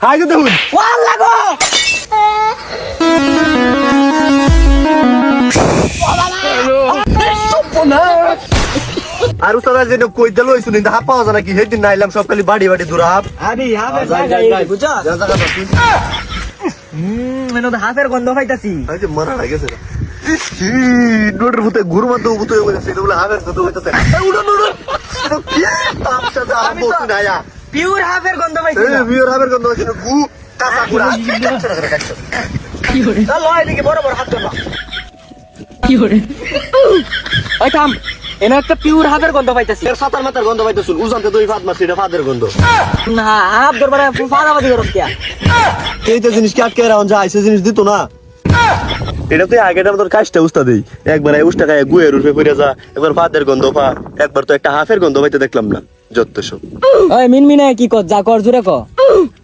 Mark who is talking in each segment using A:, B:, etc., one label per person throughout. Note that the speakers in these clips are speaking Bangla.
A: খাই তো দেখুন
B: ওয়াল্লা গো!
A: আর উস্তাদ আজ যেন কই দিল হইছুন হাফ পাওয়া যায় নাকি? সেদিন নাইলাম সব খালি বাড়ি বাড়ি দূর হাফ।
B: আদি হাফের
A: যাই, যা।
B: হুম মানে হাফের গন্ধ পাইতাছি।
A: যে মারা হয়ে গেছে। ইস, হি, নোটের ভূতে ঘুর মারতে ভূতে হয়ে গেছে এটা বলে হাফের হইতেছে এই, উড়ুন, উড়ুন। কি? তামসা যা
B: আমি তো-
A: আয়া।
B: পিওর হাফের গন্ধ পাইছি
A: এই, বিয়ের হাফের গন্ধ না, গু, কাঁচা গুড়া। খাইছো।
B: চল এদিকে বড় বড় হাত ধরো ওই থাম এনে একটা পিওর হাফের গন্ধ পাইতাছি।
A: এর সাতার মাথার গন্ধ পাইতেছুন। উজানতে দুই ফাত মারছি এটা ফাদের গন্ধ।
B: না হাফ ধরবারে ফাদাবাদি করো কিয়া
A: এইটা জিনিস কি আটকে রাখুন যায় সে জিনিস দিত না। এটা তো আগেটা তোর কাজটা উস্তা দেই একবার এই উস্তা খায় গুয়ের রূপে পড়ে যা একবার ফাদের গন্ধ পা একবার তো একটা হাফের গন্ধ পাইতে দেখলাম না। যত
B: ওই মিনমিনে কি কর যা কর জুরে ক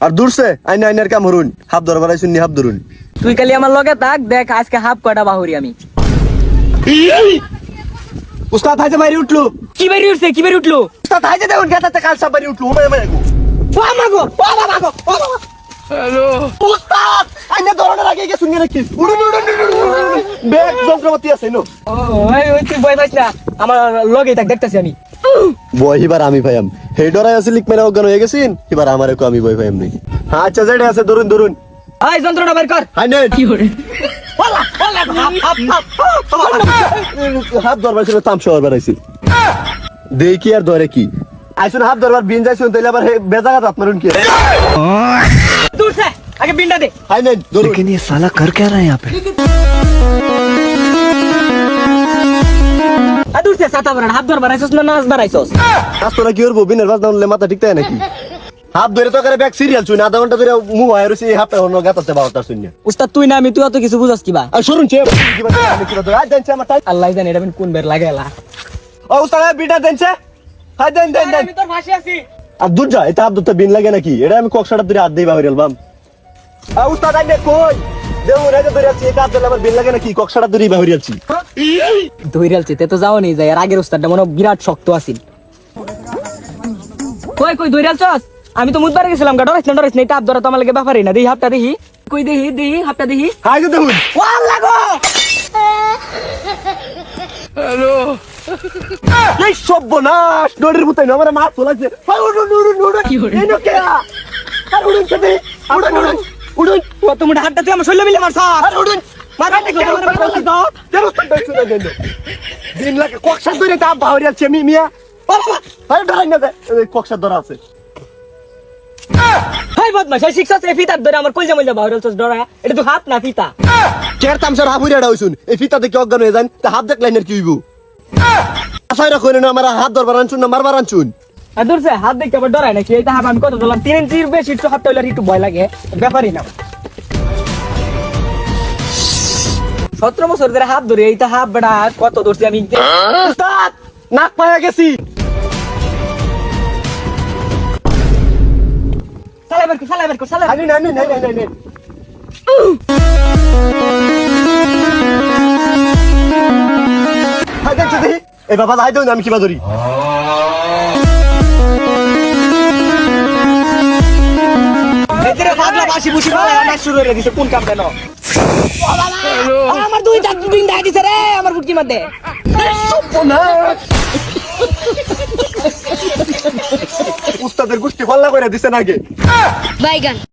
A: আর দূরছে আইনা আইনার কাম হরুন। হাফ দরবার আইসুন হাফ ধরুন।
B: তুই খালি আমার লগে থাক দেখ আজকে হাফ কয়টা বাহুরি আমি।
A: উস্তাদ হাইতে বাইরে উঠল।
B: কি বেরি উঠছে কি বেরি উঠল?
A: উস্তাদ হাইতে দেখুন গেতাতে কাল সব বাইরে উঠল। ওমে ওমে গো
B: ও আমাগো ও আমাগো ও আমাগো
A: উস্তাদ আইনা ধরনের আগে গেছুন নি নাকি উড়ুন উড়ুন উড়ুন উড়ুন ব্যাগ যন্ত্রপাতি আছে নো
B: ওই ওই তুই ভয় পাইছ না। আমার লগে থাক দেখতাছি আমি।
A: বয় এবার আমি ভাইয়াম হে ডরাই আছে লিখ মেরে অজ্ঞান হয়ে গেছিন এবার আমার একটু আমি বয় ভাইয়াম নাকি হ্যাঁ আচ্ছা যেটা আছে ধরুন ধরুন
B: ওই যন্ত্রটা বের কর
A: high net
B: OLA OLA half half half
A: হাত দরবার ছিল তাম শহর বেড়াইছি দেখি আর ধরে কি আইসুন হাত দরবার বিন যাইছুন তাইলে আবার বেজাগা হাত মারুন কি
B: দূর সে আগে বিন্ডা দে
A: হাই নেট ধরুন
C: लेकिन ये साला कर क्या रहा है यहाँ पे
B: আ দূর সে সাতা বড় হাত ধর বাড়াইছস না নাচ বাড়াইছস?
A: আজ তোরা কি করব? বিনের বাজ না উঠলে মাথা ঠিক থাকে নাকি? হাত ধরে তো করে ব্যাগ সিরিয়াল চুন আধা ঘণ্টা ধরে মুখ হয় রয়েছে হাত অন্য গাতাতে বারোটার শূন্য।
B: উস্তাদ তুই না আমি তুই অত কিছু বুঝাস কিবা?
A: আর শুনুন চে আমি আজ জানছে আমার টাইম
B: আল্লাহ জানে এটা কোন বের লাগেলা
A: ও উস্তাদ বিটা দেনছে। হাই দেন দেন দেন।
B: তোর ফাঁসি আছি।
A: আর দুধ যা এটা আব্দুল বিন লাগে নাকি? এটা আমি কক্সাটা ধরে হাত দিয়ে বাহির এলবাম আর উস্তাদ আইনে কই? দেউ রে ধরে আছি এটা আব্দুল আমার বিন লাগে নাকি? কক্সাটা ধরে বাহির আছি।
B: ধইরাল চেতে তো যাও নি যাই আর আগের উস্তাদটা মনে বিরাট শক্ত আছিল। কই কই ধইরাল চস আমি তো মুদবার গেছিলাম গা ডরাইছ না ডরাইছ না এটা আবদরা তো আমার লাগে ব্যাপারই না। দেখি হাপটা দেখি কই দেখি দেখি হাপটা দেখি
A: হাই তো দেখুন
B: ওয়াল্লা গো!
A: এই সর্বনাশ ডরের মতোই না আমার মাছ চলাছে হাই উড়ুন উড়ুন উড়ুন এই নো কে? আর উড়ুন চলে উড়ুন উড়ুন উড়ুন
B: কত মোটা হাতটা তুই আমার শৈল মিলে মারছ
A: আর উড়ুন। কক্সা ধরে তা বাহির আছে মি মিয়া। হাই ডরাই না কক্সা ধরা আছে।
B: হাই বদমাশ এই শিক্ষা সে ফিতার ধরে আমার কইজা মইজা বাহুরাল চস ডরা এটা তো হাত না ফিতা।
A: চেয়ার তামসার হাফ উড়ে হইছুন। এই ফিতা দেখে অজ্ঞান হয়ে যান তা হাত দেখলেন আর কি হইব? আশাই রাখো না আমার হাত ধরবার আনছুন না মারবার আনছুন।
B: আর দূর হাত দেখতে আবার ডরাই নাকি? এইটা হাত আমি কত দিলাম তিন ইঞ্চির বেশি একটু হাতটা হইলে আর একটু ভয় লাগে। ব্যাপারই না। সতেরো বছর ধরে হাত ধরে এইটা হাত বেড়া কত ধরছি আমি?
A: উস্তাদ নাক পায়া গেছি। না নি এই বাবা আমি কিবা ধরি।
B: এদের পাগলা বাসি বুসি শুরু হয়ে দিছে কোন কাম দেন আমার দুই দাঁত দিন দেখা দিছে রে আমার ফুটকি মধ্যে
A: উস্তাদের গোষ্ঠী হল্লা করে দিছে নাকি?
D: বাইগান।